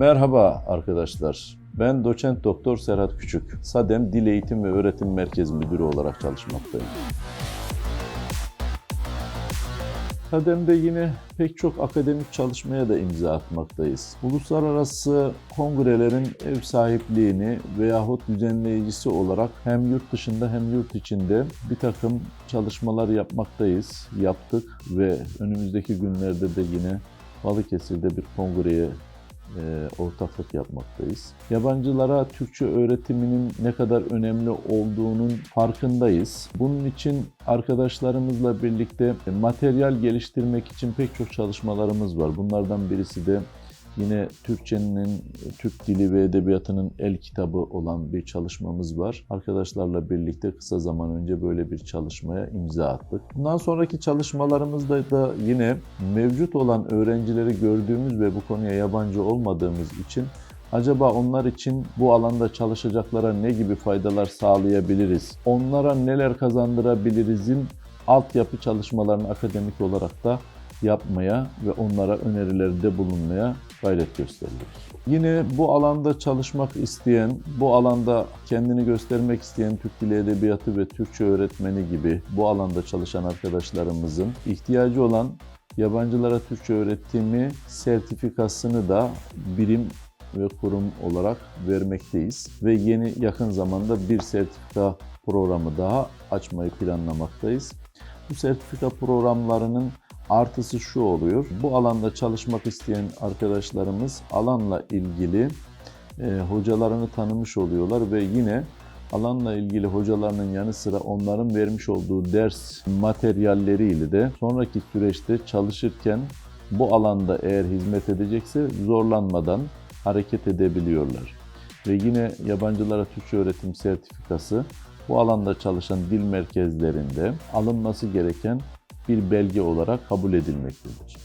Merhaba arkadaşlar. Ben doçent doktor Serhat Küçük. SADEM Dil Eğitim ve Öğretim Merkezi Müdürü olarak çalışmaktayım. SADEM'de yine pek çok akademik çalışmaya da imza atmaktayız. Uluslararası kongrelerin ev sahipliğini veyahut düzenleyicisi olarak hem yurt dışında hem yurt içinde bir takım çalışmalar yapmaktayız. Yaptık ve önümüzdeki günlerde de yine Balıkesir'de bir kongreye e, ortaklık yapmaktayız. Yabancılara Türkçe öğretiminin ne kadar önemli olduğunun farkındayız. Bunun için arkadaşlarımızla birlikte materyal geliştirmek için pek çok çalışmalarımız var. Bunlardan birisi de Yine Türkçenin, Türk Dili ve Edebiyatı'nın el kitabı olan bir çalışmamız var. Arkadaşlarla birlikte kısa zaman önce böyle bir çalışmaya imza attık. Bundan sonraki çalışmalarımızda da yine mevcut olan öğrencileri gördüğümüz ve bu konuya yabancı olmadığımız için Acaba onlar için bu alanda çalışacaklara ne gibi faydalar sağlayabiliriz? Onlara neler kazandırabilirizin altyapı çalışmalarını akademik olarak da yapmaya ve onlara önerilerde bulunmaya gayret gösteriyoruz. Yine bu alanda çalışmak isteyen, bu alanda kendini göstermek isteyen Türk Dili Edebiyatı ve Türkçe öğretmeni gibi bu alanda çalışan arkadaşlarımızın ihtiyacı olan yabancılara Türkçe öğretimi sertifikasını da birim ve kurum olarak vermekteyiz. Ve yeni yakın zamanda bir sertifika programı daha açmayı planlamaktayız. Bu sertifika programlarının artısı şu oluyor. Bu alanda çalışmak isteyen arkadaşlarımız alanla ilgili e, hocalarını tanımış oluyorlar ve yine alanla ilgili hocalarının yanı sıra onların vermiş olduğu ders materyalleriyle de sonraki süreçte çalışırken bu alanda eğer hizmet edecekse zorlanmadan hareket edebiliyorlar. Ve yine yabancılara Türkçe öğretim sertifikası bu alanda çalışan dil merkezlerinde alınması gereken bir belge olarak kabul edilmektedir.